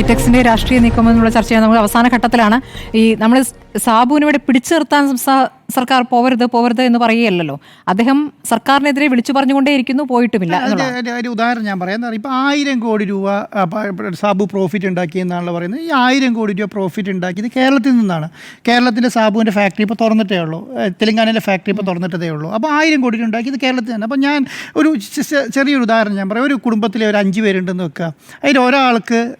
കിറ്റക്സിന്റെ രാഷ്ട്രീയ നീക്കം എന്നുള്ള ചർച്ചയാണ് നമ്മൾ അവസാന ഘട്ടത്തിലാണ്. ഈ നമ്മൾ സാബുവിനെ ഇവിടെ പിടിച്ചു നിർത്താൻ സർക്കാർ പോവരുത് പോവരുത് എന്ന് പറയുകയല്ലോ അദ്ദേഹം സർക്കാരിനെതിരെ വിളിച്ചു പറഞ്ഞുകൊണ്ടേയിരിക്കുന്നു പോയിട്ടുമില്ല ഒരു- ഉദാഹരണം ഞാൻ പറയാം. ഇപ്പം ആയിരം കോടി രൂപ സാബു പ്രോഫിറ്റ് ഉണ്ടാക്കി എന്നാണല്ലോ പറയുന്നത്. ഈ ആയിരം കോടി രൂപ പ്രോഫിറ്റ് ഉണ്ടാക്കിയത് കേരളത്തിൽ നിന്നാണ്. കേരളത്തിലെ സാബുവിന്റെ ഫാക്ടറി ഇപ്പോൾ തുറന്നിട്ടേ ഉള്ളൂ. തെലങ്കാനയിലെ ഫാക്ടറി ഇപ്പോൾ തുറന്നിട്ടതേ ഉള്ളൂ. അപ്പോൾ ആയിരം കോടി രൂപ ഉണ്ടാക്കിയത് കേരളത്തിൽ തന്നെ. അപ്പോൾ ഞാൻ ഒരു ചെറിയൊരു ഉദാഹരണം ഞാൻ പറയാം. ഒരു കുടുംബത്തിലെ ഒരു അഞ്ച് പേരുണ്ടെന്ന് വെക്കുക. അതിൽ ഒരാൾക്ക്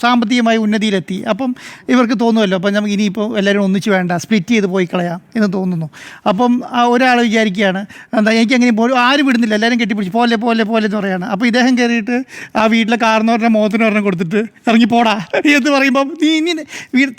സാമ്പത്തികമായി ഉന്നതിയിലെത്തി. അപ്പം ഇവർക്ക് തോന്നുമല്ലോ അപ്പം നമുക്ക് ഇനിയിപ്പോൾ എല്ലാവരും ഒന്നിച്ച് വേണ്ട സ്പ്ലിറ്റ് ചെയ്ത് പോയി കളയാം. എന്ന് തോന്നുന്നു. അപ്പം ആ ഒരാൾ വിചാരിക്കുകയാണ് എന്താ എനിക്ക് അങ്ങനെ പോലും ആരും വിടുന്നില്ല. എല്ലാവരും കെട്ടിപ്പിടിച്ച് പോലെ പോലെ പോലെ എന്ന് പറയാണ്. അപ്പോൾ ഇദ്ദേഹം കയറിയിട്ട് ആ വീട്ടിലെ കാർന്നവരുടെ മുഖത്തിന് ഒരെണ്ണം കൊടുത്തിട്ട് ഇറങ്ങി പോടാ എന്ന് പറയുമ്പോൾ നീ ഇനി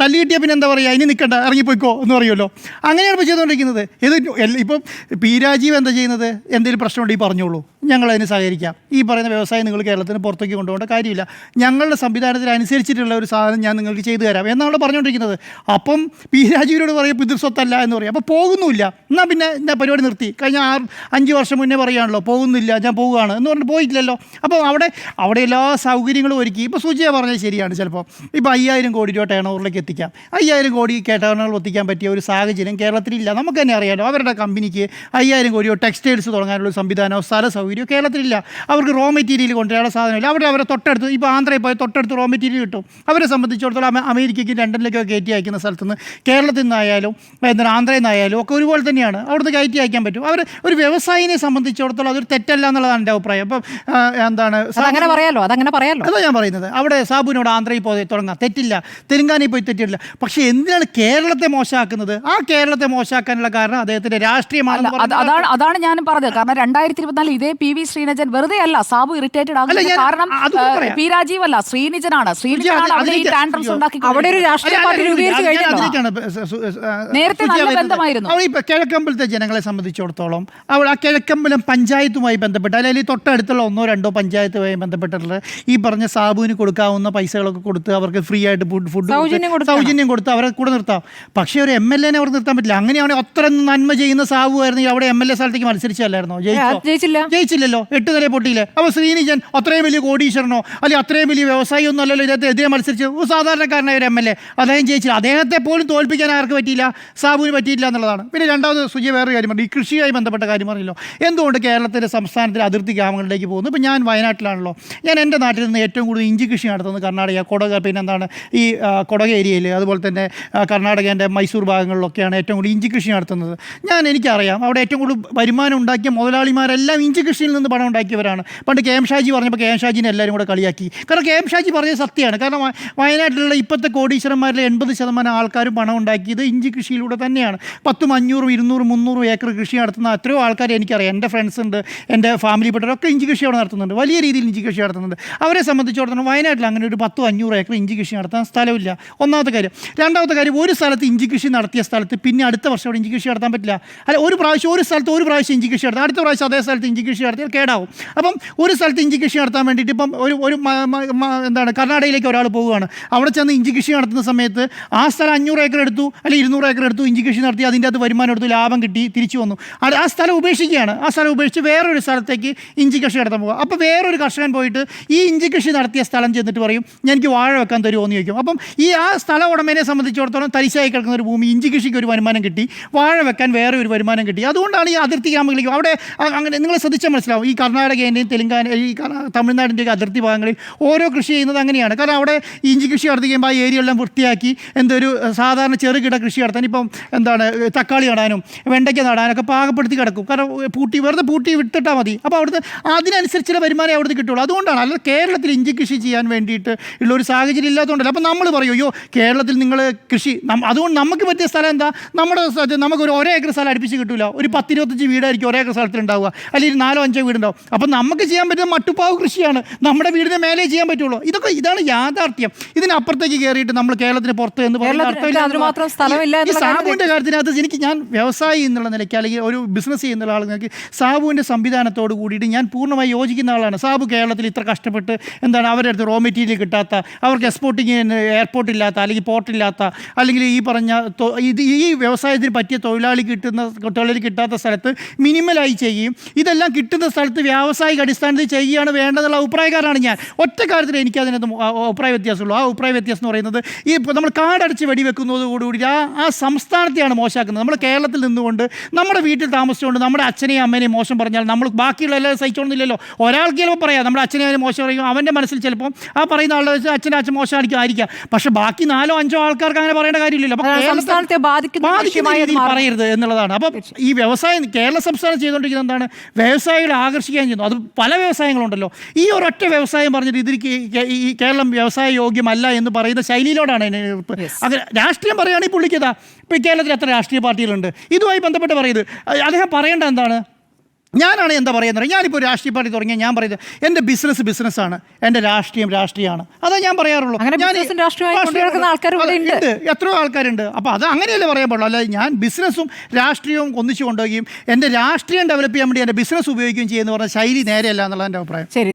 തല്ലി കിട്ടിയാൽ പിന്നെ എന്താ പറയുക ഇനി നിൽക്കണ്ട ഇറങ്ങിപ്പോയിക്കോ എന്ന് പറയുമല്ലോ. അങ്ങനെയാണ് ഇപ്പോൾ ചെയ്തുകൊണ്ടിരിക്കുന്നത്. ഇത് ഇപ്പം പി രാജീവ് എന്താ ചെയ്യുന്നത്? എന്തെങ്കിലും പ്രശ്നമുണ്ടെങ്കിൽ പറഞ്ഞോളൂ. ഞങ്ങൾ അതിന് സഹകരിക്കാം. ഈ പറയുന്ന വ്യവസായം നിങ്ങൾ കേരളത്തിന് പുറത്തേക്ക് കൊണ്ടുപോകേണ്ട കാര്യമില്ല. ഞങ്ങളുടെ സംവിധാനത്തിന് അനുസരിച്ചിട്ടുള്ള ഒരു സാധനം ഞാൻ നിങ്ങൾക്ക് ചെയ്തു തരാം എന്നാണ് പറഞ്ഞുകൊണ്ടിരിക്കുന്നത്. അപ്പം പി രാജീവിനോട് പറയും പിതൃസ്വത്തല്ല എന്ന് പറയും. അപ്പോൾ പോകുന്നുമില്ല. എന്നാൽ പിന്നെ ഞാൻ പരിപാടി നിർത്തി. കഴിഞ്ഞ ആറ് അഞ്ച് വർഷം മുന്നേ പറയുകയാണല്ലോ പോകുന്നില്ല ഞാൻ പോവുകയാണ് എന്ന് പറഞ്ഞിട്ട് പോയിട്ടില്ലല്ലോ. അപ്പോൾ അവിടെ അവിടെ എല്ലാ സൗകര്യങ്ങളും ഒരുക്കി. ഇപ്പോൾ സുജയ പറഞ്ഞത് ശരിയാണ് ചിലപ്പോൾ. ഇപ്പോൾ അയ്യായിരം കോടി രൂപ ടേണോറിലേക്ക് എത്തിക്കാം. അയ്യായിരം കോടി ഒത്തിക്കാൻ എത്തിക്കാൻ പറ്റിയ ഒരു സാഹചര്യം കേരളത്തിലില്ല. നമുക്ക് തന്നെ അറിയാമല്ലോ അവരുടെ കമ്പനിക്ക് അയ്യായിരം കോടിയോ ടെക്സ്റ്റൈൽസ് തുടങ്ങാനുള്ള സംവിധാനമോ സ്ഥല സൗകര്യമോ കേരളത്തിലില്ല. അവർക്ക് റോ മെറ്റീരിയൽ കൊണ്ടുവരാനുള്ള സാധനമില്ല. അവിടെ അവരെ തൊട്ടടുത്ത് ഇപ്പോൾ ആന്ധ്രയിൽ പോയി തൊട്ടടുത്ത് റോ മെറ്റീരിയൽ കിട്ടും. അവരെ സംബന്ധിച്ചിടത്തോളം അമേ- അമേരിക്കയ്ക്ക് ലണ്ടനിലേക്കൊക്കെ കയറ്റി അയക്കുന്ന സ്ഥലത്തുനിന്ന് കേരളത്തിൽ നിന്നായാലും എന്താണ് ആന്ധ്രയിൽ നിന്നായാലും ഒക്കെ ഒരുപോലെ തന്നെയാണ്. അവിടുന്ന് കയറ്റി അയക്കാൻ പറ്റും. അവർ ഒരു വ്യവസായിനെ സംബന്ധിച്ചിടത്തോളം അതൊരു തെറ്റല്ല എന്നുള്ളതാണ് എന്റെ അഭിപ്രായം. അപ്പം എന്താണ് അങ്ങനെ പറയാലോ? അതങ്ങനെ പറയാലോ? അതാ ഞാൻ പറയുന്നത്. അവിടെ സാബുവിനോട് ആന്ധ്രയിൽ പോയി തുടങ്ങാം. തെറ്റില്ല. തെലുങ്കാനയിൽ പോയി തെറ്റില്ല. പക്ഷേ എന്തിനാണ് കേരളത്തെ മോശമാക്കുന്നത്? ആ കേരളത്തെ മോശമാക്കാനുള്ള കാരണം അദ്ദേഹത്തിന്റെ രാഷ്ട്രീയമാണ് അതാണ് അതാണ് ഞാനും പറഞ്ഞത്. കാരണം രണ്ടായിരത്തി ഇരുപത്തിനാല് ഇതേ പി വി ശ്രീനജൻ വെറുതെ അല്ല സാബു ഇറിറ്റേറ്റഡ് ആകുന്ന ആകുന്നത് കാരണം പി രാജീവ് അല്ല ശ്രീനിജനാണ് അവിടെ ഈ അതിലേക്ക് ടാൻഡ്രംസ് ഉണ്ടാക്കി അവിടെ ഒരു രാഷ്ട്രീയ പാർട്ടി രൂപീകരിച്ച് നേരത്തെ നല്ല ബന്ധമായിരുന്നു. കിഴക്കമ്പലത്തെ ജനങ്ങളെ സംബന്ധിച്ചിടത്തോളം അവിടെ ആ കിഴക്കമ്പലം പഞ്ചായത്തുമായി ബന്ധപ്പെട്ട് അല്ലെങ്കിൽ തൊട്ടടുത്തുള്ള ഒന്നോ രണ്ടോ പഞ്ചായത്തുമായി ബന്ധപ്പെട്ടിട്ടുള്ള ഈ പറഞ്ഞ സാബുവിന് കൊടുക്കാവുന്ന പൈസകളൊക്കെ കൊടുത്ത് അവർക്ക് ഫ്രീ ആയിട്ട് ഫുഡ് ഫുഡ് സൗജന്യം കൊടുത്ത് അവരെ കൂടെ നിർത്താം. പക്ഷേ ഒരു എം എൽ എനെ അവിടെ നിർത്താൻ പറ്റില്ല. അങ്ങനെയാണെങ്കിൽ അത്ര നന്മ ചെയ്യുന്ന സാബു ആയിരുന്നെങ്കിൽ അവിടെ എം എൽ എ സ്ഥലത്തേക്ക് മത്സരിച്ചല്ലായിരുന്നോ ജയിച്ചോ? ജയിച്ചില്ല. ജയിച്ചില്ലല്ലോ എട്ട് നില പൊട്ടിയില്ലേ അപ്പോൾ ശ്രീനിജൻ അത്രയും വലിയ കോടീശ്വരനോ അല്ലെങ്കിൽ അത്രയും വലിയ വ്യവസായി ഒന്നും അല്ലല്ലോ ഇദ്ദേഹത്തെ എതിരെ മത്സരിച്ച് ഒരു സാധാരണക്കാരനായ ഒരു എം എൽ എ. അദ്ദേഹം ജയിച്ചില്ല. അദ്ദേഹത്തെ പോലും തോൽപ്പിക്കാൻ ആർക്ക് പറ്റിയില്ല? സാബുവിന് പറ്റിയില്ല എന്നുള്ളതാണ്. പിന്നെ രണ്ടാമത് സുജി വേറൊരു കാര്യം പറഞ്ഞു. ഈ കൃഷിയുമായി ബന്ധപ്പെട്ട കാര്യം പറഞ്ഞല്ലോ. എന്തുകൊണ്ട് കേരളത്തിലെ സംസ്ഥാനത്തിലെ അതിർത്തി ഗ്രാമങ്ങളിലേക്ക് പോകുന്നു? ഇപ്പോൾ ഞാൻ വയനാട്ടിലാണല്ലോ. ഞാൻ എന്റെ നാട്ടിൽ നിന്ന് ഏറ്റവും കൂടുതൽ ഇഞ്ചി കൃഷി നടത്തുന്നത് കർണാടക കൊടക പിന്നെ എന്താണ് ഈ കൊടക ഏരിയയിൽ അതുപോലെ തന്നെ കർണാടകേന്റെ മൈസൂർ ഭാഗങ്ങളിലൊക്കെയാണ് ഏറ്റവും കൂടുതൽ ഇഞ്ചി കൃഷി നടത്തുന്നത്. ഞാൻ എനിക്കറിയാം അവിടെ ഏറ്റവും കൂടുതൽ വരുമാനം ഉണ്ടാക്കിയ മുതലാളിമാരെല്ലാം ഇഞ്ചി കൃഷിയിൽ നിന്ന് പണം ഉണ്ടാക്കിയവരാണ്. പണ്ട് കെ എം ഷാജി പറഞ്ഞപ്പോൾ കെ എം ഷാജിനെ എല്ലാവരും കൂടെ കളിയാക്കി. കാരണം കെ എം ഷാജി പറഞ്ഞത് സത്യമാണ്. കാരണം വയനാട്ടിലുള്ള ഇപ്പോഴത്തെ കോടീശ്വരന്മാരിലെ എൺപത് ശതമാനം ആൾക്കാരും പണം ഉണ്ടാക്കിയത് ഇഞ്ചി കൃഷിയിലൂടെ തന്നെയാണ്. പത്തും അഞ്ഞൂറും ഇരുന്നൂറും മുന്നൂറും ഏക്കർ കൃഷി നടത്തുന്ന എത്രയോ ആൾക്കാർ എനിക്കറിയാം. എന്റെ ഫ്രണ്ട്സ് ഉണ്ട് എന്റെ ഫാമിലിപ്പെട്ടവരൊക്കെ ഇഞ്ചി കൃഷി അവിടെ നടത്തുന്നുണ്ട്. വലിയ രീതിയിൽ ഇഞ്ചി കൃഷി നടത്തുന്നുണ്ട്. അവരെ സംബന്ധിച്ചിടത്തോളം വയനാട്ടിൽ അങ്ങനെ ഒരു പത്തും അഞ്ഞൂറ് ഏക്കർ ഇഞ്ചി കൃഷി നടത്താൻ സ്ഥലമില്ല. ഒന്നാമത്തെ കാര്യം രണ്ടാമത്തെ കാര്യം ഒരു സ്ഥലത്ത് ഇഞ്ചി കൃഷി നടത്തിയ സ്ഥലത്ത് പിന്നെ അടുത്ത വർഷം അവിടെ ഇഞ്ചി കൃഷി നടത്താൻ പറ്റില്ല. അല്ല ഒരു പ്രാവശ്യം ഒരു സ്ഥലത്ത് ഒരു പ്രാവശ്യം ഇഞ്ചി കൃഷി നടത്താം. അടുത്ത പ്രാവശ്യം അതേ സ്ഥലത്ത് ഇഞ്ചി കൃഷി നടത്തിയാൽ കേടാവും. അപ്പം ഒരു സ്ഥലത്ത് ഇഞ്ചി കൃഷി നടത്താൻ വേണ്ടിയിട്ട് ഇപ്പം ഒരു ഒരു എന്താണ് കർണാടകയിലേക്ക് ഒരാൾ പോവുകയാണ്. അവിടെ ചെന്ന് ഇഞ്ചി കൃഷി നടത്തുന്ന സമയത്ത് ആ സ്ഥലം അഞ്ഞൂറ് ഏക്കർ എടുത്തു അല്ലെങ്കിൽ ഇരുന്നൂറ് ഏക്കർ എടുത്തു ഇഞ്ചി കൃഷി നടത്തി അതിന്റെ അകത്ത് വരുമാനം എടുത്തു ലാഭം കിട്ടി തിരിച്ചു വന്നു. അത് ആ സ്ഥലം ഉപേക്ഷിക്കുകയാണ്. ആ സ്ഥലം ഉപേക്ഷിച്ച് വേറൊരു സ്ഥലത്തേക്ക് ഇഞ്ചി കൃഷി നടത്താൻ പോകുക അപ്പോൾ വേറൊരു കർഷകൻ പോയിട്ട് ഈ ഇഞ്ചി കൃഷി നടത്തിയ സ്ഥലം ചെന്നിട്ട് പറയും ഞാൻ എനിക്ക് വാഴ വെക്കാൻ തരുമോ? എന്ന് ചോദിക്കും. അപ്പം ഈ ആ സ്ഥല ഉടമേനെ സംബന്ധിച്ചിടത്തോളം തരിശായി കിടക്കുന്ന ഒരു ഭൂമി ഇഞ്ചി കൃഷിക്ക് ഒരു വരുമാനം കിട്ടി വാഴ വെക്കാൻ വേറെ ഒരു വരുമാനം കിട്ടി. അതുകൊണ്ടാണ് ഈ അതിർത്തി ഗ്രാമങ്ങളിലേക്ക് അവിടെ അങ്ങനെ നിങ്ങൾ ശ്രദ്ധിച്ചാൽ മനസ്സിലാവും. ഈ കർണാടകേന്റെയും തെലുങ്കാന ഈ തമിഴ്നാടിന്റെയൊക്കെ തമിഴ്നാടിന്റെയും അതിർത്തി ഭാഗങ്ങളിൽ ഓരോ കൃഷി ചെയ്യുന്നത് അങ്ങനെയാണ്. കാരണം അവിടെ ഇഞ്ചി കൃഷി നടത്തി കഴിയുമ്പോൾ ആ ഏരിയ എല്ലാം വൃത്തിയാക്കി എന്തൊരു സാധാരണ ചെറുകിട കൃഷി നടത്താൻ ഇപ്പം എന്താണ് തക്കാളി നടാനും വെണ്ടയ്ക്ക നടാനൊക്കെ പാകപ്പെടുത്തി കിടക്കും. കാരണം പൂട്ടി വെറുതെ പൂട്ടി വിട്ടിട്ടാൽ മതി. അപ്പോൾ അവിടുത്തെ അതിനനുസരിച്ചുള്ള വരുമാനം അവിടുത്തെ കിട്ടുള്ളൂ. അതുകൊണ്ടാണ് അല്ലെങ്കിൽ കേരളത്തിൽ ഇഞ്ചി കൃഷി ചെയ്യാൻ വേണ്ടിയിട്ട് ഉള്ള ഒരു സാഹചര്യം ഇല്ലാത്തതുകൊണ്ടല്ല. അപ്പോൾ നമ്മൾ പറയും അയ്യോ കേരളത്തിൽ നിങ്ങൾ കൃഷി അതുകൊണ്ട് നമുക്ക് പറ്റിയ സ്ഥലം എന്താ? നമ്മുടെ നമുക്ക് ഒരു ഒരേ ഏക്കർ സ്ഥലം അടുപ്പിച്ച് കിട്ടില്ല ഒരു പത്തിരുപത്തഞ്ച് വീടായിരിക്കും ഒരേ ഏക്കർ സ്ഥലത്തിൽ ഉണ്ടാവുക അല്ലെങ്കിൽ നാലോ അഞ്ചോ വീടുണ്ടാവും. അപ്പം നമുക്ക് ചെയ്യാൻ പറ്റുന്ന മട്ടുപ്പാവ് കൃഷിയാണ്. നമ്മുടെ വീടിന് മേലെ ചെയ്യാൻ പറ്റുള്ളൂ. ഇതൊക്കെ ഇതാണ് യാഥാർത്ഥ്യം. ഇതിനപ്പുറത്തേക്ക് കയറിയിട്ട് നമ്മൾ കേരളത്തിന് പുറത്ത് എന്ന് പറയുന്നത് ഈ സാബുവിന്റെ കാര്യത്തിനകത്ത് എനിക്ക് ഞാൻ വ്യവസായി എന്നുള്ള നിലയ്ക്ക് അല്ലെങ്കിൽ ഒരു ബിസിനസ് ചെയ്യുന്ന ആളുകൾക്ക് സാബുവിന്റെ സംവിധാനത്തോട് കൂടിയിട്ട് ഞാൻ പൂർണമായി യോജിക്കുന്ന ആളാണ്. സാബു കേരളത്തിൽ ഇത്ര കഷ്ടപ്പെട്ട് എന്താണ് അവരുടെ അടുത്ത് റോ മെറ്റീരിയൽ കിട്ടാത്ത അവർക്ക് എക്സ്പോർട്ടിങ് എയർപോർട്ട് ഇല്ലാത്ത അല്ലെങ്കിൽ പോർട്ട് ഇല്ലാത്ത അല്ലെങ്കിൽ ഈ പറഞ്ഞ ഇത് ഈ വ്യവസായത്തിന് പറ്റിയ തൊഴിലാളി കിട്ടുന്ന തൊഴിലാളി കിട്ടാത്ത സ്ഥലത്ത് മിനിമലായി ചെയ്യുകയും ഇതെല്ലാം കിട്ടാൻ കിട്ടുന്ന സ്ഥലത്ത് വ്യാവസായിക അടിസ്ഥാനത്തിൽ ചെയ്യുകയാണ് വേണ്ടതെന്നുള്ള അഭിപ്രായക്കാരാണ് ഞാൻ. ഒറ്റ കാര്യത്തിൽ എനിക്ക് അതിനകത്ത് അഭിപ്രായ വ്യത്യാസമുള്ളൂ. ആ അഭിപ്രായ വ്യത്യാസം എന്ന് പറയുന്നത് ഈ നമ്മൾ കാടടിച്ച് വെടിവെക്കുന്നതോടുകൂടി ആ ആ സംസ്ഥാനത്തെയാണ് മോശമാക്കുന്നത്. നമ്മൾ കേരളത്തിൽ നിന്നുകൊണ്ട് നമ്മുടെ വീട്ടിൽ താമസിച്ചുകൊണ്ട് നമ്മുടെ അച്ഛനെയും അമ്മേനെയും മോശം പറഞ്ഞാൽ നമ്മൾ ബാക്കിയുള്ള എല്ലാം സഹിച്ചോണമെന്നില്ലല്ലോ ഒരാൾക്ക് ചിലപ്പോൾ പറയാം നമ്മുടെ അച്ഛനെയും അവനെ മോശം പറയും. അവന്റെ മനസ്സിൽ ചിലപ്പോൾ ആ പറയുന്ന ആളുടെ അച്ഛനും അച്ഛന്റെ അച്ഛൻ മോശമായിരിക്കും ആയിരിക്കാം. പക്ഷെ ബാക്കി നാലോ അഞ്ചോ ആൾക്കാർക്ക് അങ്ങനെ പറയേണ്ട കാര്യമില്ലല്ലോ. സംസ്ഥാനത്തെ ബാധിക്കുന്ന രീതിയിൽ പറയരുത് എന്നുള്ളതാണ്. അപ്പം ഈ വ്യവസായം കേരള സംസ്ഥാനം ചെയ്തുകൊണ്ടിരിക്കുന്നത് എന്താണ്? വ്യവസായികളെ ആകർഷിക്കുകയും ചെയ്യുന്നു. അത് പല വ്യവസായങ്ങളുണ്ടല്ലോ. ഈ ഒരൊറ്റ വ്യവസായം പറഞ്ഞിട്ട് ഇതിലേക്ക് ഈ കേരളം വ്യവസായ യോഗ്യമല്ല എന്ന് പറയുന്ന ശൈലിയിലോടാണ് എന്നെ അങ്ങനെ രാഷ്ട്രീയം പറയുകയാണെങ്കിൽ പുള്ളിക്കതാ ഇപ്പോൾ കേരളത്തിൽ എത്ര രാഷ്ട്രീയ പാർട്ടികളുണ്ട്. ഇതുമായി ബന്ധപ്പെട്ട് പറയുന്നത് അദ്ദേഹം പറയേണ്ട എന്താണ്? ഞാനാണ് എന്താ പറയുന്നത് ഞാനിപ്പോൾ ഒരു രാഷ്ട്രീയ പാർട്ടി തുടങ്ങിയ ഞാൻ പറയുന്നത് എന്റെ ബിസിനസ് ബിസിനസ്സാണ് എന്റെ രാഷ്ട്രീയം രാഷ്ട്രീയമാണ്. അതാ ഞാൻ പറയാറുള്ളൂ. അങ്ങനെ ഞാൻ ഉണ്ട്. എത്രയോ ആൾക്കാരുണ്ട്. അപ്പോൾ അത് അങ്ങനെയല്ലേ പറയാൻ പാടുള്ളൂ. അല്ല ഞാൻ ബിസിനസ്സും രാഷ്ട്രീയവും ഒന്നിച്ചു കൊണ്ടുപോവുകയും എന്റെ രാഷ്ട്രീയം ഡെവലപ്പ് ചെയ്യാൻ വേണ്ടി എന്റെ ബിസിനസ് ഉപയോഗിക്കുകയും ചെയ്യുന്ന പറഞ്ഞ ശൈലി നേരെയല്ല എന്നുള്ളത് എന്റെ അഭിപ്രായം. ശരി